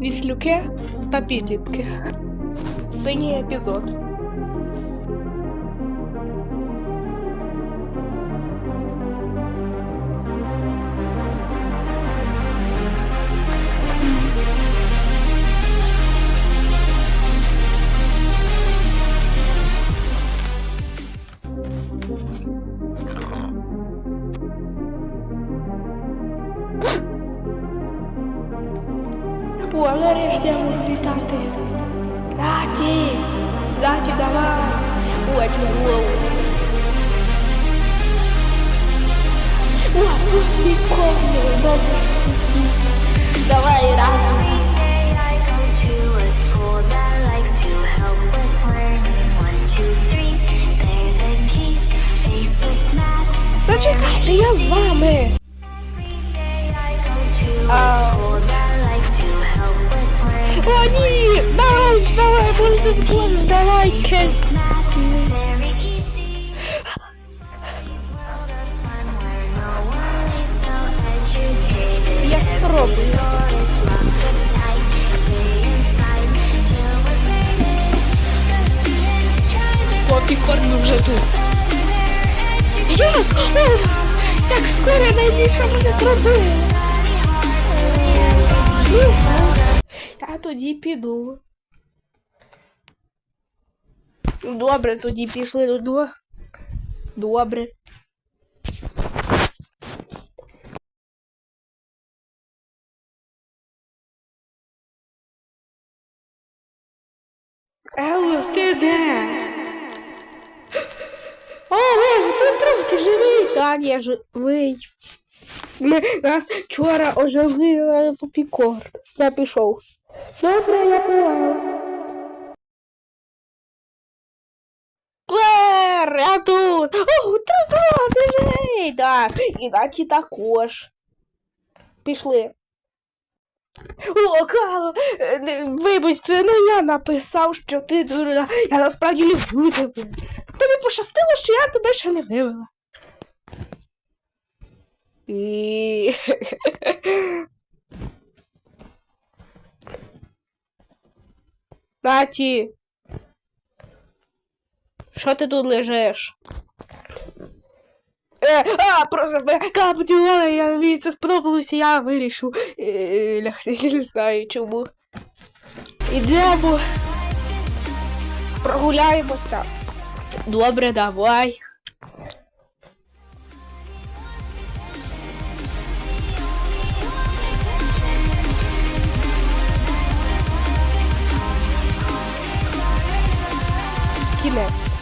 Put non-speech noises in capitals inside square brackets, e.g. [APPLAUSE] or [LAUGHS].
Віслюки та підлітки. Синій епізод. that likes to help with learning. One, two, three, they're the keys. Basic math. Зачекайте, я з вами! Their О, прикольно вже тут. Так скоро найбільше мене зробили. Я тоді піду. Добре, тоді пішли додому. Добре. Ело, ти де? О, Боже, ти трохи живий. Так, я живий. Ми нас вчора оживили попікор. Я пішов. Добре, я пила. Тут. О, трохи живий. Так, і Наті також. Пішли. О, Кало, е, не- ну я написав, що ти дурна. Я насправді люблю тебе. Тобі пощастило, що я тебе ще не вивела. І... [LAUGHS] Наті. Що ти тут лежиш? Е, а, просто мене капотіла, я мені це сподобалося, я вирішив е, лягти, не знаю чому. Ідемо. Прогуляємося. Добре, давай. Кінець.